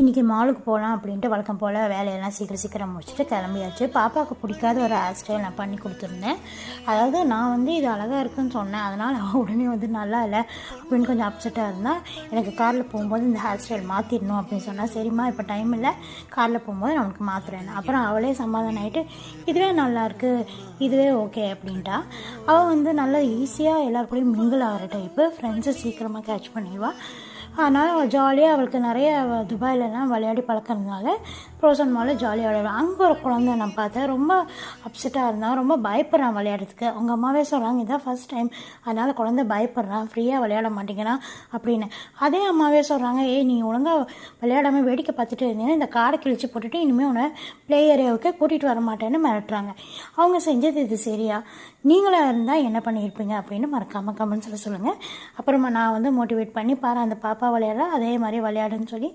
இன்றைக்கி மாலுக்கு போகலாம் அப்படின்ட்டு வழக்கம் போல் வேலையெல்லாம் சீக்கிரம் சீக்கிரம் முடிச்சுட்டு கிளம்பியாச்சு. பாப்பாவுக்கு பிடிக்காத ஒரு ஹேர் ஸ்டைல் நான் பண்ணி கொடுத்துருந்தேன். அதாவது நான் வந்து இது அழகாக இருக்குன்னு சொன்னேன். அதனால் அவள் உடனே வந்து நல்லா இல்லை அப்படின்னு கொஞ்சம் அப்செட்டாக இருந்தால் எனக்கு காரில் போகும்போது இந்த ஹேர் ஸ்டைல் மாற்றிடணும் அப்படின்னு சொன்னால் சரிம்மா இப்போ டைம் இல்லை. காரில் போகும்போது நான் உனக்கு மாற்றுறேன் அப்புறம் அவளே சமாதானம் ஆகிட்டு இதுவே நல்லாயிருக்கு இதுவே ஓகே அப்படின்ட்டா. அவள் வந்து நல்லா ஈஸியாக எல்லாருக்குள்ளேயும் மிங்கிள் ஆகிற டைப்பு ஃப்ரெண்ட்ஸை சீக்கிரமாக கேட்ச் பண்ணிடுவாள் அதனால் அவள் ஜாலியாக அவளுக்கு நிறைய துபாயிலலாம் விளையாடி பழக்கிறதுனால ப்ரோசன் மாலில் ஜாலியாக விளையாடுவாள் அங்கே ஒரு குழந்தை நான் பார்த்தேன். ரொம்ப அப்செட்டாக இருந்தான். ரொம்ப பயப்படுறான் விளையாடுறதுக்கு. அவங்க அம்மாவே சொல்கிறாங்க இதான் ஃபர்ஸ்ட் டைம் அதனால் குழந்தை பயப்படுறான். ஃப்ரீயாக விளையாட மாட்டேங்கிறான். அப்படின்னு. அதே அம்மாவே சொல்கிறாங்க ஏய் நீ ஒழுங்காக விளையாடாமல் வேடிக்கை பார்த்துட்டு இருந்தீங்கன்னா இந்த காரை கிழிச்சு போட்டுட்டு இனிமேல் உன்னை ப்ளே ஏரியாவுக்கு கூட்டிகிட்டு வர மாட்டேன்னு மிரட்டுறாங்க. அவங்க செஞ்சது இது சரியா? நீங்களாக இருந்தால் என்ன பண்ணியிருப்பீங்க? அப்படின்னு மறக்காமல் கமெண்ட்ஸில் சொல்லுங்கள் அப்புறமா நான் வந்து மோட்டிவேட் பண்ணி பாரு அந்த பாப்பா விளையாடுறா அதே மாதிரி விளையாடுன்னு சொல்லி